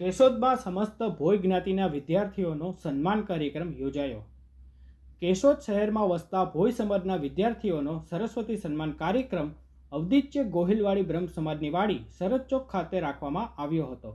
કેશોદમાં સમસ્ત ભોય જ્ઞાતિના વિદ્યાર્થીઓનો સન્માન કાર્યક્રમ યોજાયો. કેશોદ શહેરમાં વસતા ભોય સમાજના વિદ્યાર્થીઓનો સરસ્વતી સન્માન કાર્યક્રમ અવધિત્ય ગોહિલવાડી બ્રહ્મ સમાજની વાડી શરદ ચોક ખાતે રાખવામાં આવ્યો હતો.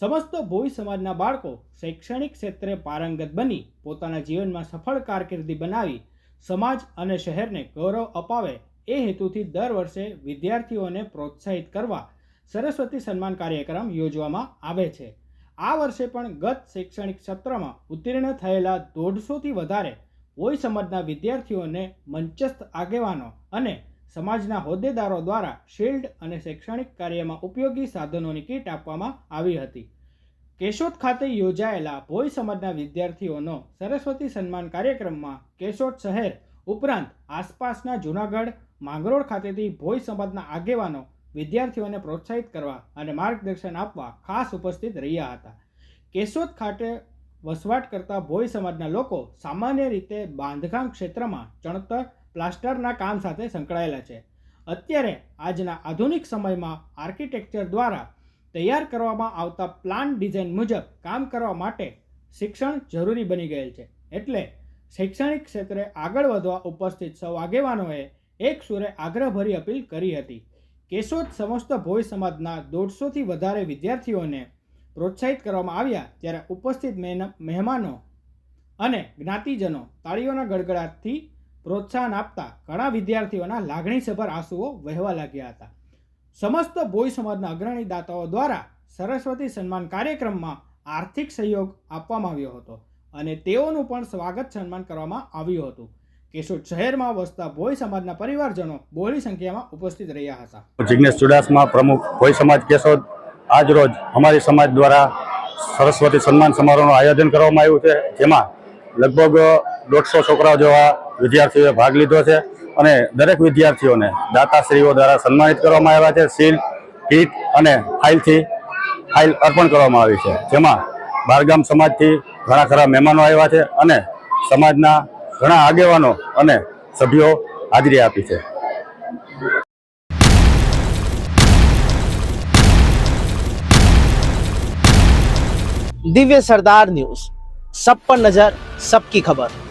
સમસ્ત ભોય સમાજના બાળકો શૈક્ષણિક ક્ષેત્રે પારંગત બની પોતાના જીવનમાં સફળ કારકિર્દી બનાવી સમાજ અને શહેરને ગૌરવ અપાવે એ હેતુથી દર વર્ષે વિદ્યાર્થીઓને પ્રોત્સાહિત કરવા સરસ્વતી સન્માન કાર્યક્રમ યોજવામાં આવે છે. આ વર્ષે પણ ગત શૈક્ષણિક સત્રમાં ઉત્તીર્ણ થયેલા દોઢસોથી વધારે કોઈ સમાજના વિદ્યાર્થીઓને મંચસ્થ આગેવાનો અને સમાજના હોદ્દેદારો દ્વારા શિલ્ડ અને શૈક્ષણિક કાર્યમાં ઉપયોગી સાધનોની કીટ આપવામાં આવી હતી. કેશોદ ખાતે યોજાયેલા ભોઈ સમાજના વિદ્યાર્થીઓનો સરસ્વતી સન્માન કાર્યક્રમમાં કેશોદ શહેર ઉપરાંત આસપાસના જૂનાગઢ, માંગરોળ ખાતેથી ભોઈ સમાજના આગેવાનો વિદ્યાર્થીઓને પ્રોત્સાહિત કરવા અને માર્ગદર્શન આપવા ખાસ ઉપસ્થિત રહ્યા હતા. કેશોદ ખાતે વસવાટ કરતા ભોય સમાજના લોકો સામાન્ય રીતે બાંધકામ ક્ષેત્રમાં ચણતર પ્લાસ્ટરના કામ સાથે સંકળાયેલા છે. અત્યારે આજના આધુનિક સમયમાં આર્કિટેક્ચર દ્વારા તૈયાર કરવામાં આવતા પ્લાન ડિઝાઇન મુજબ કામ કરવા માટે શિક્ષણ જરૂરી બની ગયેલ છે. એટલે શૈક્ષણિક ક્ષેત્રે આગળ વધવા ઉપસ્થિત સૌ આગેવાનોએ એક સુરે આગ્રહભરી અપીલ કરી હતી. કેશોદ સમસ્ત ભોય સમાજના દોઢસોથી વધારે વિદ્યાર્થીઓને પ્રોત્સાહિત કરવામાં આવ્યા ત્યારે ઉપસ્થિત મહેમાનો અને જ્ઞાતિજનો તાળીઓના ગડગડાટથી પ્રોત્સાહન આપતા ઘણા વિદ્યાર્થીઓના લાગણીસભર આંસુઓ વહેવા લાગ્યા હતા. સમસ્ત ભોય સમાજના અગ્રણી દાતાઓ દ્વારા સરસ્વતી સન્માન કાર્યક્રમમાં આર્થિક સહયોગ આપવામાં આવ્યો હતો અને તેઓનું પણ સ્વાગત સન્માન કરવામાં આવ્યું હતું. કેશોદ શહેરમાં વસતા ભોઈ સમાજના પરિવારજનો બહોળી સંખ્યામાં ઉપસ્થિત રહ્યા હતા? જિજ્ઞેશ ચુડાસમા પ્રમુખ ભોઈ સમાજ કેશોદ આજ રોજ અમારી સમાજ દ્વારા સરસ્વતી સન્માન સમારોહનું આયોજન કરવામાં આવ્યું છે, જેમાં લગભગ દોઢસો છોકરાઓ જેવા વિદ્યાર્થીઓએ ભાગ લીધો છે અને દરેક વિદ્યાર્થીઓને દાતાશ્રીઓ દ્વારા સન્માનિત કરવામાં આવ્યા છે, સીલ, કીટ અને ફાઇલથી ફાઇલ અર્પણ કરવામાં આવી છે, જેમાં બારગામ સમાજથી ઘણા ખરા મહેમાનો આવ્યા છે અને સમાજના ઘણા આગેવાનો અને સભ્યો હાજરી આપી છે. દિવ્ય સરદાર ન્યૂઝ. સબ પર નજર, સબકી ખબર.